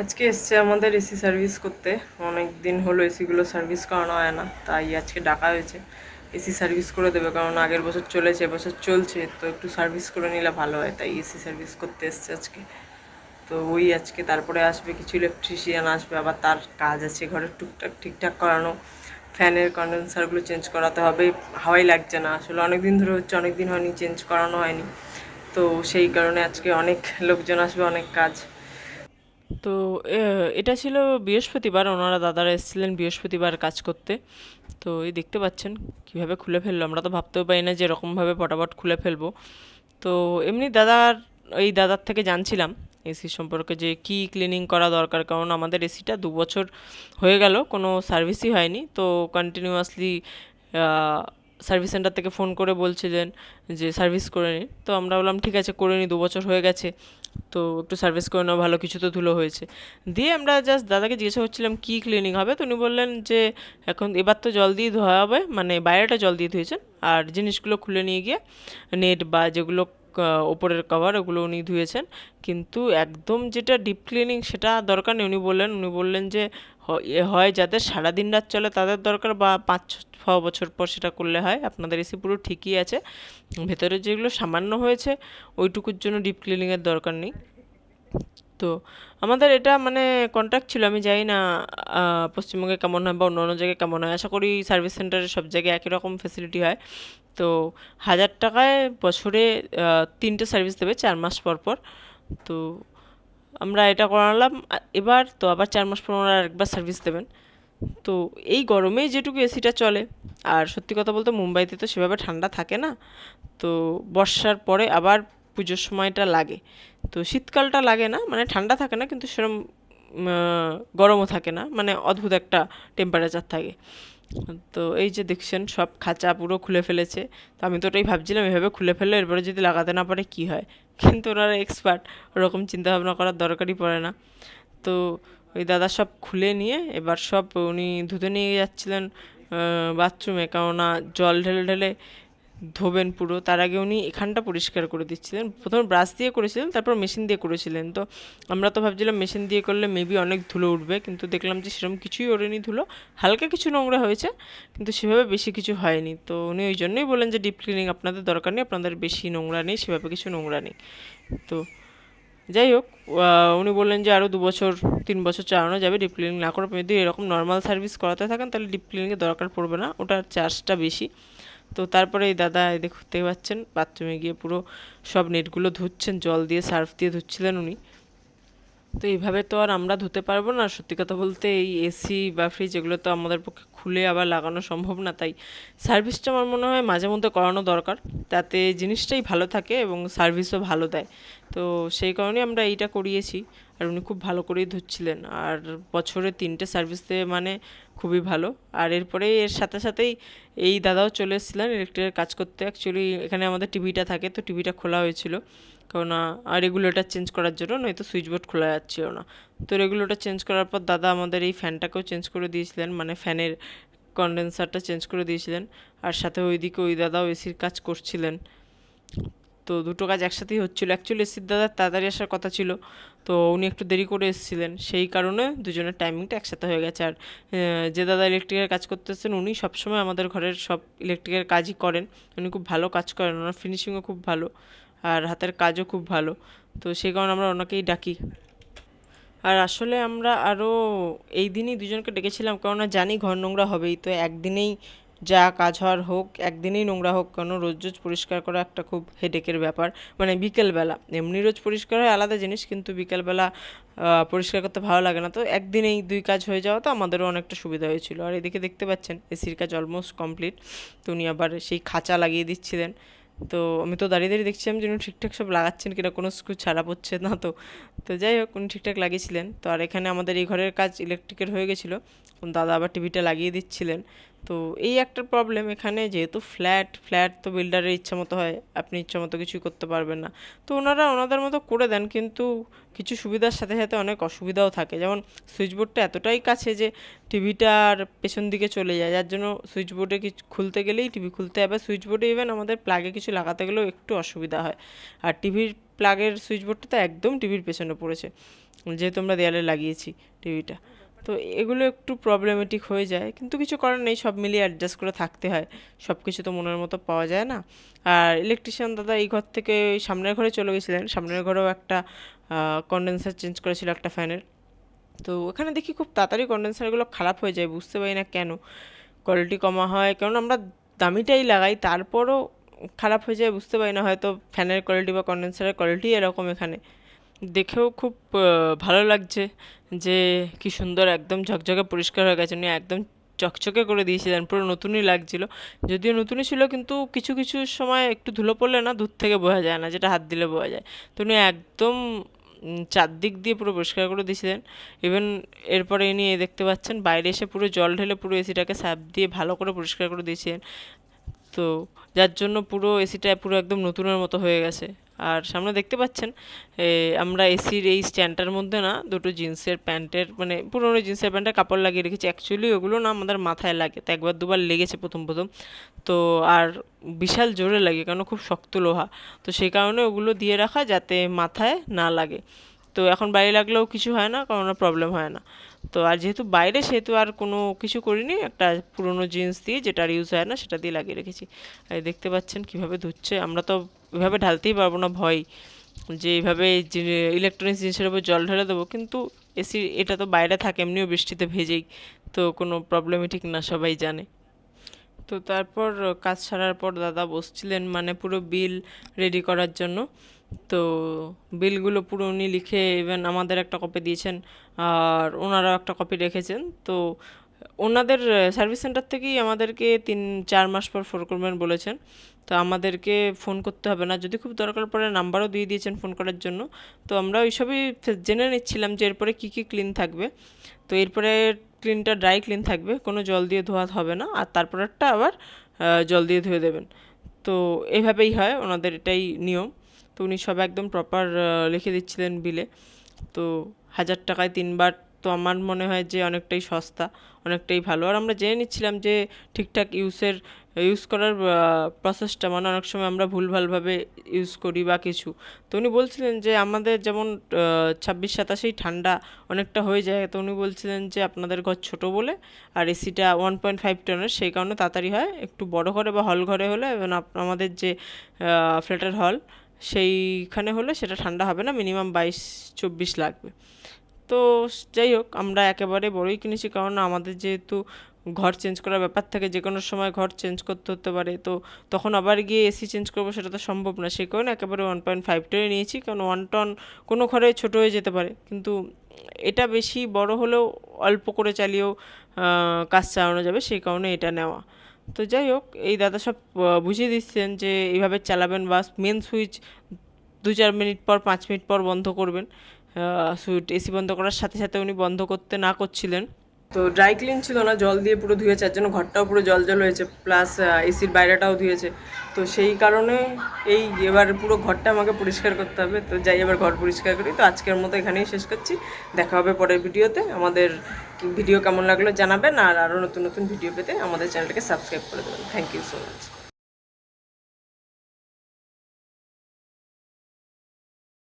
আজকে এসছে আমাদের এসি সার্ভিস করতে। অনেক দিন হলো এসিগুলো সার্ভিস করানো হয় না, তাই আজকে ডাকা হয়েছে। এসি সার্ভিস করে দেবে, কারণ আগের বছর চলেছে, এবছর চলছে, তো একটু সার্ভিস করে নিলে ভালো হয়, তাই এসি সার্ভিস করতে এসছে আজকে। তো ওই আজকে তারপরে আসবে কিছু ইলেকট্রিশিয়ান আসবে, আবার তার কাজ আছে ঘরের টুকটাক, ঠিকঠাক করানো। ফ্যানের কন্ডেন্সারগুলো চেঞ্জ করাতে হবে, হাওয়াই লাগছে না, আসলে অনেক দিন ধরে হচ্ছে অনেক দিন হয়নি চেঞ্জ করানো হয়নি। তো সেই কারণে আজকে অনেক লোকজন আসবে, অনেক কাজ। তো এটা ছিল বৃহস্পতিবার। ওনারা দাদারা এসেছিলেন বৃহস্পতিবার কাজ করতে। তো এই দেখতে পাচ্ছেন কীভাবে খুলে ফেলল। আমরা তো ভাবতেও পারি না যে এরকমভাবে পটাপট খুলে ফেলব। তো এমনি দাদার, এই দাদার থেকে জানছিলাম এসি সম্পর্কে যে কি ক্লিনিং করা দরকার। কারণ আমাদের এসিটা দু বছর হয়ে গেল, কোনো সার্ভিসই হয়নি। তো কন্টিনিউয়াসলি সার্ভিস সেন্টার থেকে ফোন করে বলছিলেন যে সার্ভিস করে নিন। তো আমরা বললাম, ঠিক আছে, করে নিই দু বছর হয়ে গেছে। তো একটু সার্ভিস করে নেওয়া ভালো কিছু তো ধুলো হয়েছে। দিয়ে আমরা জাস্ট দাদাকে জিজ্ঞাসা করছিলাম, কী ক্লিনিং হবে? তো উনি বললেন যে, এখন এবার তো জল দিয়ে ধোয়া হবে মানে বাইরেটা জল দিয়ে ধুয়েছেন। আর জিনিসগুলো খুলে নিয়ে গিয়ে নেট বা যেগুলো ওপরের কভার ওগুলো উনি ধুয়েছেন। কিন্তু একদম যেটা ডিপ ক্লিনিং সেটা দরকার নেই। উনি বললেন উনি বললেন যে হয় যাদের সারা দিন রাত চলে তাদের দরকার বা পাঁচ ছ বছর পর সেটা করলে হয়। আপনাদের এসি পুরো ঠিকই আছে। ভেতরে যেগুলো সামান্য হয়েছে ওইটুকুর জন্য ডিপ ক্লিনিংয়ের দরকার নেই। তো আমাদের এটা মানে কন্ট্যাক্ট ছিল। আমি জানি না পশ্চিমবঙ্গে কেমন হয় বা অন্য অন্য জায়গায় কেমন হয়। আশা করি সার্ভিস সেন্টারে সব জায়গায় একই রকম ফেসিলিটি হয়। তো হাজার টাকায় বছরে তিনটে সার্ভিস দেবে চার মাস পর পর। তো আমরা এটা করালাম এবার তো আবার চার মাস পর ওনারা আরেকবার সার্ভিস দেবেন। তো এই গরমেই যেটুকু এসিটা চলে, আর সত্যি কথা বলতে মুম্বাইতে তো সেভাবে ঠান্ডা থাকে না, তো বর্ষার পরে আবার পুজোর সময়টা লাগে। তো শীতকালটা লাগে না মানে ঠান্ডা থাকে না, কিন্তু সেরম গরমও থাকে না মানে অদ্ভুত একটা টেম্পারেচার থাকে। তো এই যে দেখছেন, সব খাঁচা পুরো খুলে ফেলেছে। তো আমি তো ওটাই ভাবছিলাম, এভাবে খুলে ফেললে এরপরে যদি লাগাতে না পারে কী হয়? কিন্তু ওনারা এক্সপার্ট ওরকম চিন্তাভাবনা করার দরকারই পড়ে না। তো ওই দাদা সব খুলে নিয়ে এবার সব উনি ধুতে নিয়ে যাচ্ছিলেন বাথরুমে কেননা জল ঢেলে ঢেলে ধোবেন পুরো, তার আগে উনি এখানটা পরিষ্কার করে দিচ্ছিলেন। প্রথমে ব্রাশ দিয়ে করেছিলেন, তারপর মেশিন দিয়ে করেছিলেন। তো আমরা তো ভাবছিলাম মেশিন দিয়ে করলে মেবি অনেক ধুলো উঠবে, কিন্তু দেখলাম যে সেরকম কিছুই ওঠেনি ধুলো। হালকা কিছু নোংরা হয়েছে, কিন্তু সেভাবে বেশি কিছু হয়নি। তো উনি ওই জন্যই বলেন যে ডিপ ক্লিনিং আপনাদের দরকার নেই, আপনাদের বেশি নোংরা নেই, সেভাবে কিছু নোংরা নেই। তো যাই হোক উনি বললেন যে আরও দু বছর তিন বছর চালানো যাবে ডিপ ক্লিনিং না করে যদি এরকম নর্মাল সার্ভিস করাতে থাকেন, তাহলে ডিপ ক্লিনিংয়ের দরকার পড়বে না, ওটার চার্জটা বেশি। তো তারপরে এই দাদা দেখতে পাচ্ছেন বাথরুমে গিয়ে পুরো সব নেটগুলো ধুচ্ছেন, জল দিয়ে সার্ফ দিয়ে ধুচ্ছিলেন উনি। তো এইভাবে তো আর আমরা ধুতে পারব না। সত্যি কথা বলতে এই এসি বা ফ্রিজ এগুলো তো আমাদের পক্ষে খুলে আবার লাগানো সম্ভব না, তাই সার্ভিসটা আমার মনে হয় মাঝে মধ্যে করানো দরকার। তাতে জিনিসটাই ভালো থাকে এবং সার্ভিসও ভালো দেয়। তো সেই কারণে আমরা এইটা করিয়েছি। আর উনি খুব ভালো করেই ধুচ্ছিলেন আর বছরে তিনটে সার্ভিস দেবে মানে খুবই ভালো। আর এরপরে এর সাথে সাথেই এই দাদাও চলে এসেছিলেন ইলেকট্রিকের কাজ করতে। অ্যাকচুয়ালি এখানে আমাদের টিভিটা থাকে, তো টিভিটা খোলা হয়েছিল। কেননা রেগুলেটর চেঞ্জ করার জন্য নয়তো সুইচ বোর্ড খোলা যাচ্ছিল না। তো রেগুলেটর চেঞ্জ করার পর দাদা আমাদের এই ফ্যানটাকেও চেঞ্জ করে দিয়েছিলেন মানে ফ্যানের কন্ডেন্সারটা চেঞ্জ করে দিয়েছিলেন। আর সাথে ওইদিকে ওই দাদাও এসির কাজ করছিলেন। তো দুটো কাজ একসাথেই হচ্ছিল। অ্যাকচুয়ালি এসির তাড়াতাড়ি আসার কথা ছিল, তো উনি একটু দেরি করে এসেছিলেন। সেই কারণে দুজনের টাইমিংটা একসাথে হয়ে গেছে। আর যে দাদা ইলেকট্রিকের কাজ করতেছেন, উনি সবসময় আমাদের ঘরের সব ইলেকট্রিকের কাজই করেন। উনি খুব ভালো কাজ করেন, ওনার ফিনিশিংও খুব ভালো আর হাতের কাজও খুব ভালো। তো সেই কারণে আমরা ওনাকেই ডাকি। আর আসলে আমরা আরও এই দিনই দুজনকে ডেকেছিলাম কেননা জানি ঘর নোংরা হবেই। তো একদিনেই যা কাজ হওয়ার হোক, একদিনেই নোংরা হোক কেন, রোজ রোজ পরিষ্কার করা একটা খুব হেডেকের ব্যাপার। মানে বিকেলবেলা, এমনি রোজ পরিষ্কার হয়, আলাদা জিনিস, কিন্তু বিকেলবেলা পরিষ্কার করতে ভালো লাগে না। তো একদিনেই দুই কাজ হয়ে যাওয়া তো আমাদেরও অনেকটা সুবিধা হয়েছিল। আর এদিকে দেখতে পাচ্ছেন, এসির কাজ অলমোস্ট কমপ্লিট তো উনি আবার সেই খাঁচা লাগিয়ে দিচ্ছিলেন। তো আমি তো দাঁড়িয়ে দাঁড়িয়ে দেখছিলাম যে উনি ঠিকঠাক সব লাগাচ্ছেন কিনা, কোনো স্ক্রু ছাড়া পড়ছে না তো। তো যাই হোক, উনি ঠিকঠাক লাগিয়েছিলেন। তো আর এখানে আমাদের এই ঘরের কাজ ইলেকট্রিকের হয়ে গেছিল। দাদা আবার টিভিটা লাগিয়ে দিচ্ছিলেন। তো এই একটা প্রবলেম এখানে, যেহেতু ফ্ল্যাট ফ্ল্যাট তো বিল্ডারের ইচ্ছা মতো হয়, আপনি ইচ্ছা মতো কিছুই করতে পারবেন না। তো ওনারা ওনাদের মতো করে দেন, কিন্তু কিছু সুবিধার সাথে সাথে অনেক অসুবিধাও থাকে। যেমন সুইচবোর্ডটা এতটাই কাছে যে টিভিটার পেছন দিকে চলে যায়, যার জন্য সুইচ বোর্ডে কিছু খুলতে গেলেই টিভি খুলতে হবে সুইচ বোর্ডে ইভেন আমাদের প্লাগে কিছু লাগাতে গেলেও একটু অসুবিধা হয়। আর টিভির প্লাগের সুইচবোর্ডটা তো একদম টিভির পেছনে পড়েছে, যেহেতু আমরা দেয়ালে লাগিয়েছি টিভিটা তো এগুলো একটু প্রবলেমেটিক হয়ে যায়। কিন্তু কিছু করার নেই, সব মিলিয়ে অ্যাডজাস্ট করে থাকতে হয়। সব কিছু তো মনের মতো পাওয়া যায় না। আর ইলেকট্রিশিয়ান দাদা এই ঘর থেকে ওই সামনের ঘরে চলে গেছিলেন। সামনের ঘরেও একটা কন্ডেন্সার চেঞ্জ করেছিল একটা ফ্যানের তো ওখানে দেখি খুব তাড়াতাড়ি কন্ডেন্সারগুলো খারাপ হয়ে যায়, বুঝতে পারি না কেন। কোয়ালিটি কমা হয়, কারণ আমরা দামিটাই লাগাই, তারপরও খারাপ হয়ে যায়, বুঝতে পারি না হয়তো ফ্যানের কোয়ালিটি বা কন্ডেন্সারের কোয়ালিটি এরকম এখানে। দেখেও খুব ভালো লাগছে যে কি সুন্দর একদম ঝকঝকে পরিষ্কার হয়ে গেছে। উনি একদম চকচকে করে দিয়েছিলেন, পুরো নতুনই লাগছিল। যদিও নতুনই ছিল, কিন্তু কিছু কিছু সময় একটু ধুলো পড়লে না দূর থেকে বোঝা যায় না, যেটা হাত দিলে বোঝা যায়। তো উনি একদম চারদিক দিয়ে পুরো পরিষ্কার করে দিয়েছিলেন। ইভেন এরপরে ইনি দেখতে পাচ্ছেন, বাইরে এসে পুরো জল ঢেলে পুরো এসিটাকে স্যাপ দিয়ে ভালো করে পরিষ্কার করে দিয়েছিলেন তো যার জন্য পুরো এসিটা পুরো একদম নতুনের মতো হয়ে গেছে। আর সামনে দেখতে পাচ্ছেন আমরা এসির এই স্ট্যান্ডটার মধ্যে না দুটো জিন্সের প্যান্টের মানে পুরোনো জিন্সের প্যান্টের কাপড় লাগিয়ে রেখেছি। অ্যাকচুয়ালি ওগুলো না আমাদের মাথায় লাগে, তো একবার দুবার লেগেছে প্রথম প্রথম। তো আর বিশাল জোরে লাগে কারণ খুব শক্ত লোহা। তো সেই কারণে ওগুলো দিয়ে রাখা যাতে মাথায় না লাগে। তো এখন বাইরে লাগলেও কিছু হয় না, কোনো প্রবলেম হয় না। তো আর যেহেতু বাইরে, সেহেতু আর কোনো কিছু করিনি। একটা পুরনো জিন্স দিয়ে যেটা আর ইউজ হয় না, সেটা দিয়ে লাগিয়ে রেখেছি। দেখতে পাচ্ছেন কীভাবে ধুচ্ছে। আমরা তো এভাবে ঢালতেই পারব না, ভয়। যে এইভাবে ইলেকট্রনিক্স জিনিসের উপর জল ঢেলে দেবো, কিন্তু এসি এটা তো বাইরে থাকে, এমনিও বৃষ্টিতে ভেজেই, তো কোনো প্রবলেমই ঠিক না, সবাই জানে। তো তারপর কাজ সারার পর দাদা বসছিলেন মানে পুরো বিল রেডি করার জন্য। তো বিলগুলো পুরো উনি লিখে ইভেন আমাদের একটা কপি দিয়েছেন, আর ওনারাও একটা কপি রেখেছেন। তো ওনাদের সার্ভিস সেন্টার থেকেই আমাদেরকে তিন, চার মাস পর ফোন করবেন বলেছেন। তো আমাদেরকে ফোন করতে হবে না। যদি খুব দরকার পড়ে নাম্বারও দিয়ে দিয়েছেন ফোন করার জন্য। তো আমরা ওইসবই জেনে নিচ্ছিলাম যে এরপরে কী কী ক্লিন থাকবে। তো এরপরে ক্লিনটা ড্রাই ক্লিন থাকবে, কোনো জল দিয়ে ধোয়া হবে না। আর তারপরেরটা আবার জল দিয়ে ধুয়ে দেবেন। তো এইভাবেই হয়, ওনাদের এটাই নিয়ম। তো উনি সব একদম প্রপার লিখে দিচ্ছিলেন বিলে তো হাজার টাকায় তিনবার তো আমার মনে হয় যে অনেকটাই সস্তা, অনেকটাই ভালো। আর আমরা জেনে নিচ্ছিলাম যে ঠিকঠাক ইউজের ইউজ করার প্রসেসটা মানে অনেক সময় আমরা ভুলভালভাবে ইউজ করি বা কিছু। তো উনি বলছিলেন যে আমাদের যেমন ছাব্বিশ, সাতাশেই ঠান্ডা অনেকটা হয়ে যায়, তো উনি বলছিলেন যে আপনাদের ঘর ছোট বলে আর এসিটা ওয়ান পয়েন্ট ফাইভ টনের সেই কারণে তাড়াতাড়ি হয়। একটু বড় ঘরে বা হল ঘরে হলে এবং আমাদের যে ফ্ল্যাটের হল সেইখানে হলে সেটা ঠান্ডা হবে না মিনিমাম বাইশ, চব্বিশ লাগবে। তো যাই হোক, আমরা একেবারে বড়ই কিনেছি কারণ আমাদের যেহেতু ঘর চেঞ্জ করার ব্যাপার থাকে, যে কোনো সময় ঘর চেঞ্জ করতে হতে পারে। তো তখন আবার গিয়ে এসি চেঞ্জ করব সেটা তো সম্ভব না, সেই কারণে একেবারে ওয়ান পয়েন্ট ফাইভ টনে নিয়েছি, কারণ ওয়ান টন কোনো ঘরে ছোটো হয়ে যেতে পারে। কিন্তু এটা বেশি বড় হলেও অল্প করে চালিয়েও কাজ চালানো যাবে, সেই কারণে এটা নেওয়া। তো যাই হোক, এই দাদা সব বুঝিয়ে দিচ্ছেন যে এইভাবে চালাবেন বা মেন সুইচ দু চার মিনিট পর, পাঁচ মিনিট পর বন্ধ করবেন। সুইচ এসি বন্ধ করার সাথে সাথে উনি বন্ধ করতে না করছিলেন। তো ড্রাই ক্লিন ছিল না, জল দিয়ে পুরো ধুয়েছে জন্য ঘরটাও পুরো জল জল হয়েছে প্লাস এসির বাইরেটাও ধুয়েছে। তো সেই কারণে এই এবার পুরো ঘরটা আমাকে পরিষ্কার করতে হবে। তো যাই, এবার ঘর পরিষ্কার করি। তো আজকের মতো এখানেই শেষ করছি। দেখা হবে পরের ভিডিওতে। আমাদের ভিডিও কেমন লাগল জানাবেন, আর আরও নতুন নতুন ভিডিও পেতে আমাদের চ্যানেলটাকে সাবস্ক্রাইব করে দেবেন। Thank you so much